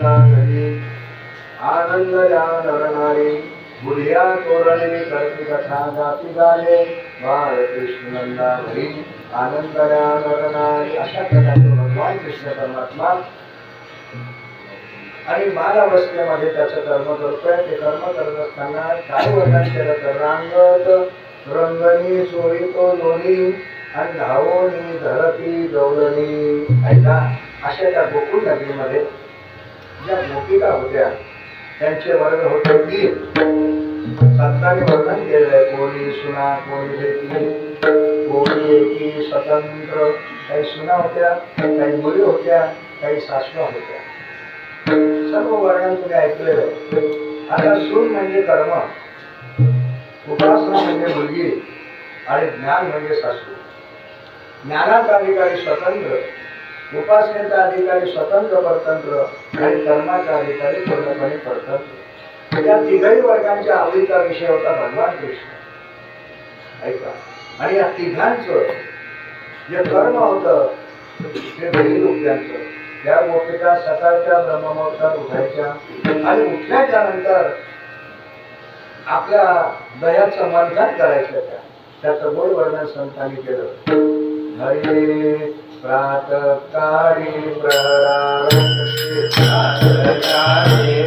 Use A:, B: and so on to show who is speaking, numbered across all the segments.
A: कृष्ण नंदा घरी आनंद या नरनारी बुढिया तोरणे करती कथा गाती नंदा घरी आनंद या नरनारी अशा प्रकारचे भगवान कृष्ण परमात्मा आणि बालावस्थेमध्ये त्याचं कर्म करतोय. ते कर्म करत असताना काय वर्णन केलं तर रांगत रंगणी चोरी तो लोणी आणि धावणी धरती गवळणी ऐका अशा त्या गोकुळ नदीमध्ये ज्या गोपिका होत्या त्यांचे वर्ग होते तीन. संतांनी वर्णन केलंय कोणी सुना कोणी लेकी कोणी एकी स्वतंत्र काही सुना होत्या काही मुली होत्या काही सासवा होत्या. सर्व वर्णन तुम्ही ऐकलेलं आहे. आता सून म्हणजे कर्म उपासना म्हणजे मुलगी आणि ज्ञान म्हणजे सासू. ज्ञानाचा अधिकारी स्वतंत्र उपासनेचा अधिकारी स्वतंत्र परतंत्र आणि कर्माचा अधिकारी पूर्णपणे परतंत्र. या तिघही वर्गांच्या आवडीचा विषय होता भगवान कृष्ण. ऐका. आणि या तिघांचं जे कर्म होतं ते बहिण उठल्याचं त्या गोष्टीच्या सकाळच्या ब्रह्ममुहूर्तात उठायच्या आणि उठल्याच्या नंतर आपल्या दह्याचं मंथन करायचं त्या. त्याचं गोड वर्णन संतांनी केलं. हरे प्रातकाळी प्रहरारती, प्रातःकाळी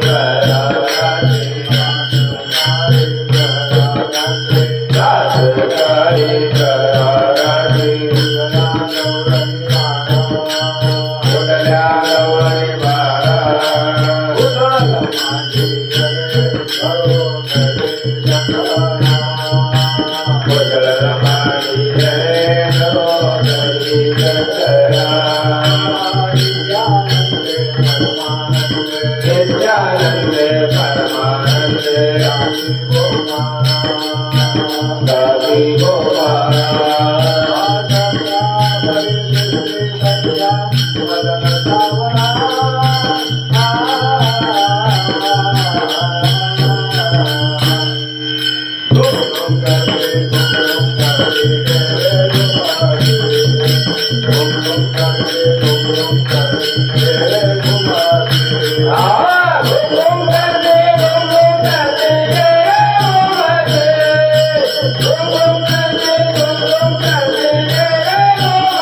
A: प्रहरारती, प्रातःकाळी प्रहरारती, उठल्या गवळणी बाळा, उठला माझी गळे, घरोघरी जगना. उठला माझी गळे, घरोघरी जगना.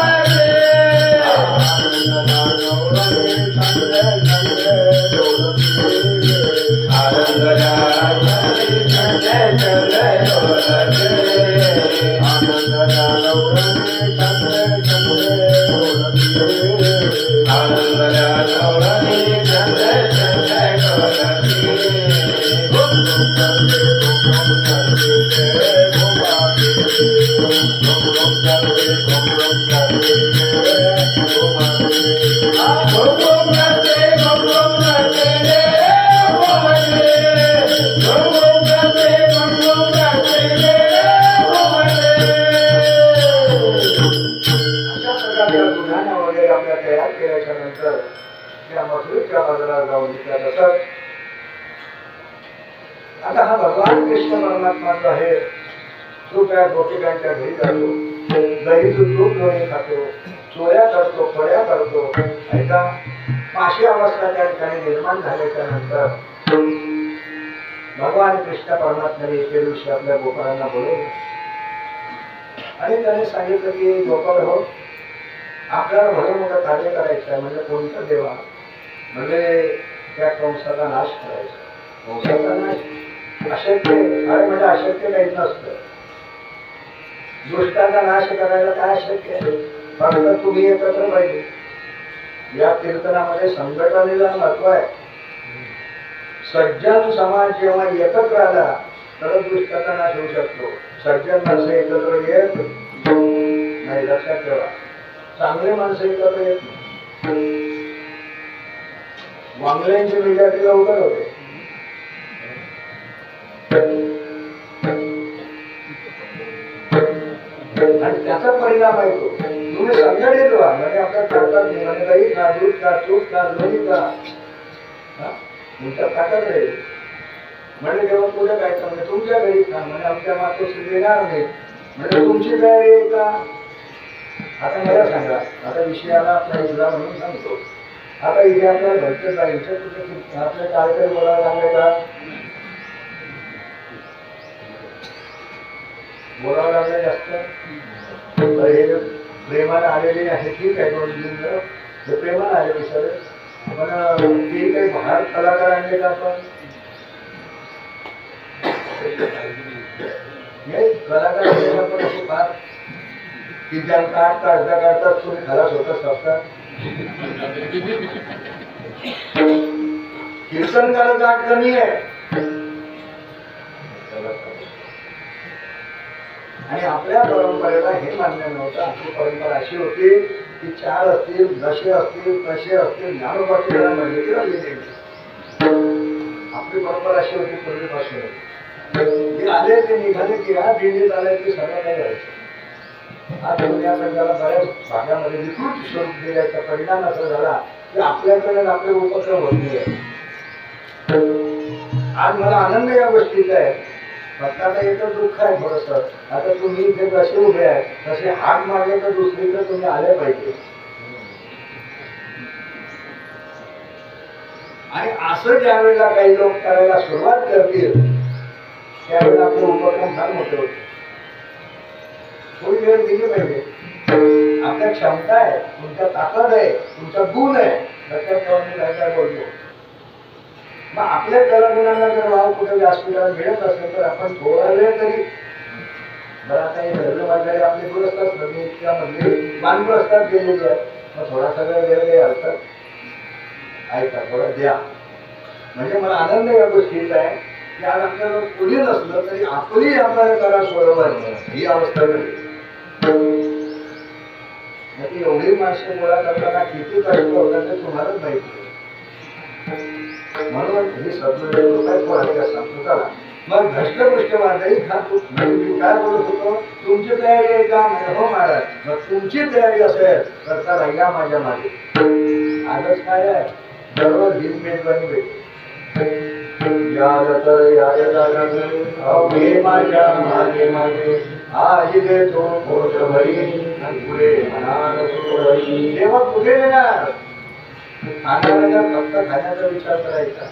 A: नित्यानंदे परमानंदे राशी दादी अशा त्या मथुरेच्या बाजारात जाऊन विकल्या जातात आता हा भगवान कृष्ण परमात्माचा आहे तो त्या गोपिकांच्या घरी जातो दहीचं दूध लोणी खातो चोऱ्या करतो फळ्या करतो ऐका पाशी अवस्था त्या ठिकाणी निर्माण झाल्याच्यानंतर भगवान कृष्ण परमात्म्याने एके दिवशी आपल्या गोपाळांना बोलवले आणि त्याने सांगितलं की गोपाळ हो आपल्याला भलं मोठं कार्य करायचं आहे म्हणजे कोणतं देवा? म्हणजे त्या कंसाचा नाश करायचा. कंसाचा नाश अशक्य अरे म्हणजे अशक्य काहीच नसतं. दुष्टाचा नाश करायला काय अशक्य आहे? फक्त तुम्ही एकत्र पाहिजे. या कीर्तनामध्ये संघटनेला महत्त्व आहे. सज्जन समाज जेव्हा एकत्र आला तर दुष्टाचा नाश होऊ शकतो. सज्जन माणसं एकत्र येत नाही लक्षात ठेवा. चांगले माणसं एकत्र येत नाही. वांगल्यांची विद्यार्थी उदय होते. आणि त्याचा परिणाम आहे तो. तुम्ही संघटित व्हा म्हणजे आपल्या ताकद नाही म्हणजे दही खा दूध का? चूक का लोणी का तुमच्या ताकद राहील. म्हणजे जेव्हा पुढे काय म्हणजे तुमच्या घरी खा म्हणजे आमच्या मातोश्री येणार नाही म्हणजे तुमची तयारी आहे का? आता मला सांगा. आता विषयाला आपला इथला म्हणून सांगतो. आता इथे आपल्याला घरचे जायचं कुठे की- आपल्या कार्यक्रम बोलायला लागले का? बोलावं लागलं जास्त. हे प्रेमाने आलेले आहे ठीक आहे दोन दिवस हे प्रेमाने आले विचार पण ते काही बाहेर कलाकार आणले का आपण? नाही कलाकार आणले का पण फार. की ज्या काढ काढता काढतात तुम्ही खराब होत असतात कीर्तनकार जाट कमी आहे आणि आपल्या परंपरेला हे मान्य नव्हतं. आपली परंपरा अशी होती की चार असतील दशे असतील तसे असतील ज्ञानोपातीला म्हणजे की राहिलेले आपली परंपरा अशी होती पूर्वीपासून. जे आले ते निघाले की ह्या दिंडीत आले की सगळं काही व्हायचं आज दुनिया संघाला बऱ्याच भागामध्ये विकृत स्वरूप दिल्याचा परिणाम असा झाला की आपल्याकडे आपले उपक्रम होत नाही आज मला आनंद या गोष्टीचा आहे. फक्त आता एकच दुःख आहे थोडस. आता तुम्ही इथे कसे उभे आहे तसे हात मागे तर दुसरीकडे तुम्ही आले पाहिजे. आणि असं ज्या वेळेला काही लोक करायला सुरुवात करतील त्यावेळेला आपले उपक्रम फार मोठे होते थोडी वेळ दिली पाहिजे. आपल्या क्षमता आहे तुमच्या ताकद आहे तुमचा गुण आहे लक्षात ठेवा मी काय काय बोलतो. मग आपल्या कलागुणांना जर वाव कुठे व्यासपीठाला मिळत असेल तर आपण थोडा वेळ तरी बरं आता हे धर्म बांधणारे आपले गुण असतात म्हणजे नदी इतक्यामधले म्हणजे मानव असतात गेलेले आहेत. मग थोडा सगळं वेळ काही हरकत ऐका थोडं द्या. म्हणजे मला आनंद या गोष्टीचा आहे की आज आपल्याला कोणी नसलं तरी आपली आपल्याला करा सोडवायचं ही अवस्था मिळते नाही एवढी माणसं गोळा करताना किती कष्ट होतात ते तुम्हालाच माहिती म्हणून हे स्वप्न लोकांत कोणाला सांगतो मग धष्टपुष्ट माणसाही मी काय बोलत होतो? तुमची तयारी आहे का? हो महाराज. मग तुमची तयारी असेल तर चला या माझ्या मागे. आजच काय आहे? दररोज हीच मेजवानी भेटते. या तर या माझ्या मागे मागे. आज तो पोट भरी आणि पुढे म्हणाल तेव्हा कुठे येणार खाण्याला फक्त खाण्याचा विचार करायचा.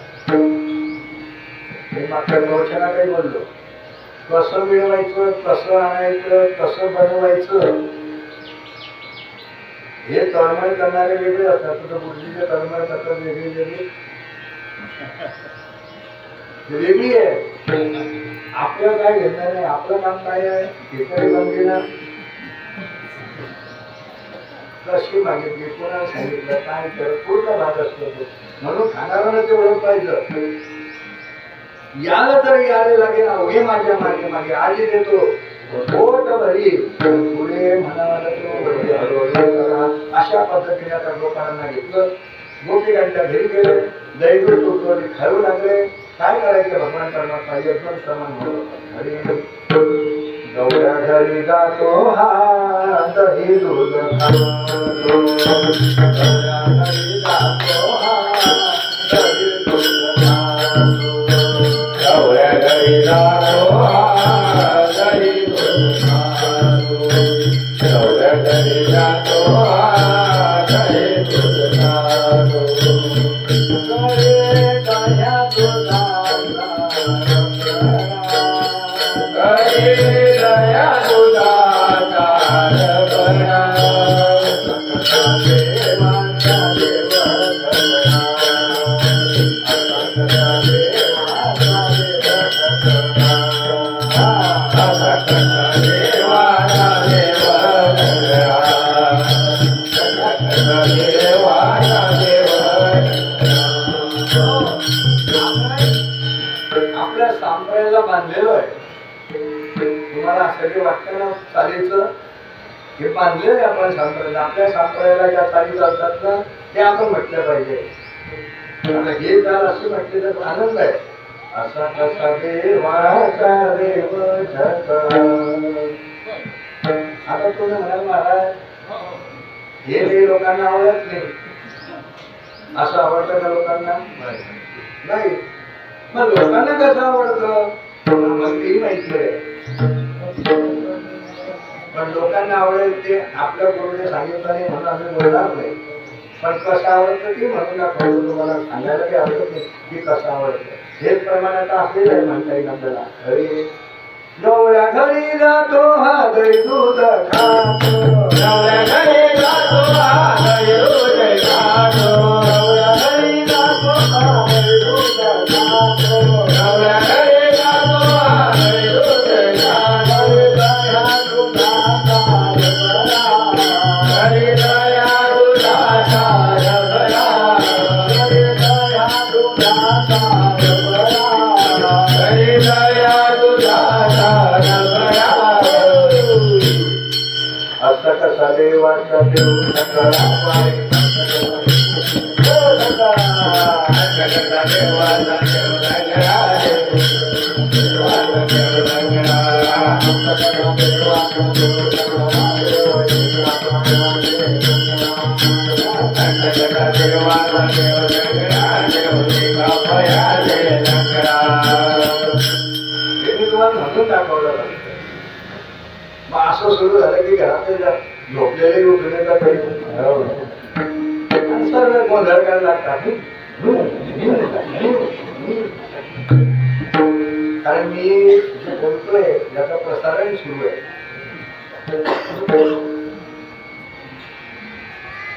A: मी मागच्या प्रवचनात काही बोललो. कसं मिळवायचं कसं आणायचं कसं बनवायचं? हे तळमळ करणारे वेगळे असतात. तुझं बुद्धीचे तळमळ करतात वेगळी वेगळी. वेगळी आहे. आपलं काय घेणार आहे? आपलं काम काय आहे? हे काम घेणार? कशी मागितली. कोणाला सांगितलं? काय केलं? पूर्ण भाग असतो तो? म्हणून खाणाऱ्याला तेवढं पाहिजे. याला तर यायला लागेल. अवघे माझ्या मागे मागे. आजी देतो. बोट भरी. पुढे म्हणाला अशा पद्धतीने आता लोकांना घेतलं. मोठी घंटा घरी गेले. दैव तुटवली खाऊ लागले. काय करायचं? भगवान करणार पाहिजे पण समान म्हणून गौऱ्या घरी जातो हा दही दूध गौऱ्या घरी जातो हा दही दूध ते असं वाटतं ना चालीचं हे बांधलेलं आहे आपण संप्रदाय. आपल्या संप्रदायाला ज्या चाली चालतात ना ते आपण म्हटलं पाहिजे. हे चाल असे म्हटले तर आनंद आहे. असा कसा देवाचा देव आता तुम्ही म्हणाल महाराज हे ते लोकांना आवडत नाही असं आवडतं का लोकांना? नाही. मग लोकांना कसं आवडतं? मग तेही माहिती आहे. पण लोकांना आवडेल ते आपल्या गुरुने सांगितलं नाही म्हणून आम्ही बोलणार नाही पण कसं आवडतं ते म्हणून दाखवतो तुम्हाला सांगायला काही आवडत नाही की कसं आवडतं हेच प्रमाण आता आहे म्हणता येईल आपल्याला. घरी नवऱ्या घरी जातो हा दही दूध खातो.
B: नवऱ्या घरी जातो हा दही दूध खातो. भयाले रंगला.
A: हे मी म्हणून दाखवलं असं सुरू झालं की घरातले झोपलेले तर? काही आणि सर्व गोंधळ करायला लागतात. कारण मी जे बोलतोय याचं प्रसारण सुरू आहे.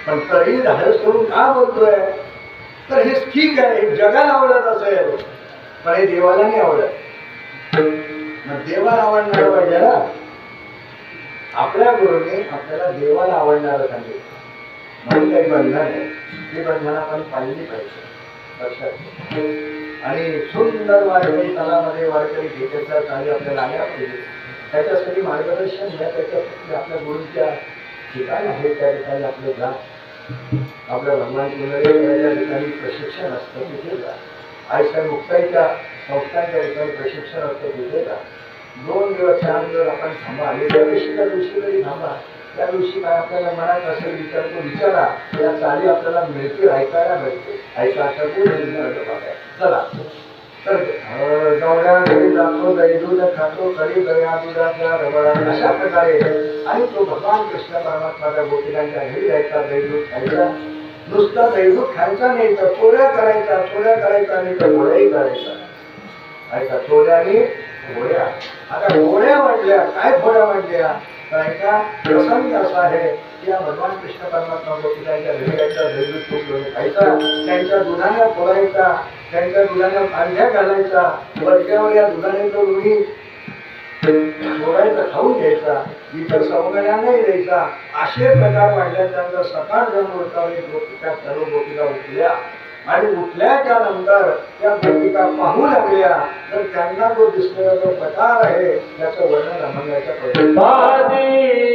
A: पण तरी धाडस करून का बोलतोय? तर हे ठीक आहे हे जगाला आवडत असेल. पण हे देवाला नाही आवडत. मग देवाला आवडणार पाहिजे ना. आपल्या गुरुने आपल्याला देवाला आवडणारं सांगितलं म्हणून काही बंधन आहे ती बंधन आपण पाहिली पाहिजे. लक्षात आणि सुंदर वाढवणी तलामध्ये वारकरी घेण्याचा कार्य आपल्याला आल्या पाहिजे. त्याच्यासाठी मार्गदर्शन घ्या. त्याच्यासाठी आपल्या गुरुच्या ठिकाण आहे. त्या ठिकाणी आपलं जा. आपल्या भगवान कुंडली ठिकाणी प्रशिक्षण असतं. तिथे जा. आईसाहेब मुक्ताईच्या संस्थांच्या ठिकाणी प्रशिक्षण असतं. तिथे जा. दोन दिवस चार दिवस आपण थांबा. आणि त्या दिवशी त्या दिवशी तरी थांबा त्या दिवशी काय आपल्याला मनात असेल विचार तो विचारा या चाली आपल्याला मिळतील ऐकायला मिळते ऐका चला. तर अं, घरी जातो दूध खातो कधी दया दुधाच्या रबडा अशा प्रकारे. आणि तो भगवान कृष्ण परमात्माच्या गोपिकांच्या घरी जायचा दही खायचा. नुसता दही खायचा नाही तर पोळ्या करायचा पोळ्या करायचा नाही तर गोळ्याही करायचा. ऐका चोऱ्याने होळ्या आता होळ्या म्हटल्या काय घोड्या म्हटल्या कारण का? प्रसंग असा आहे की या भगवान कृष्ण परमात्मा गोपिकांच्या घरी जायचा रेल्वे खूप खायचा त्यांच्या दुधाने फोडायचा त्यांच्या दुधाने पांढ्या घालायचा वरच्यावर या दुधाने तो तुम्ही सोडायचा खाऊन घ्यायचा. इतर सवंगड्या नाही द्यायचा. असे प्रकार वाढल्यानंतर सकाळ जन्मोत्तावे गोपिका सर्व गोपिका उठल्या. आणि उठल्याच्या नंतर त्या भूमिका पाहू लागल्या तर त्यांना जो दिसलेला जो प्रकार आहे त्याचं वर्णन अभंगाच्या पद्धतीने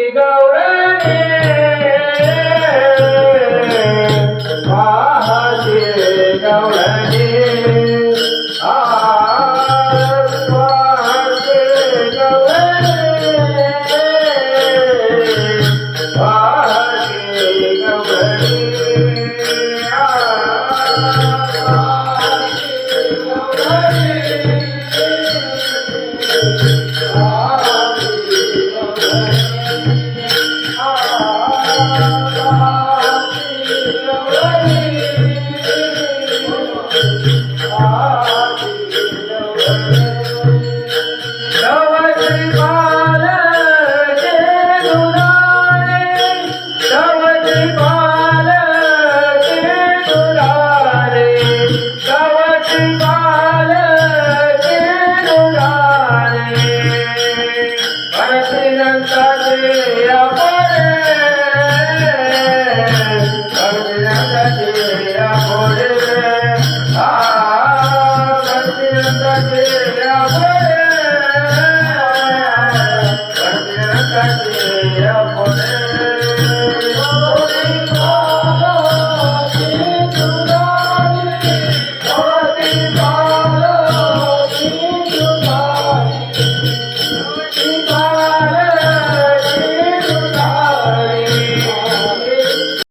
B: Ah.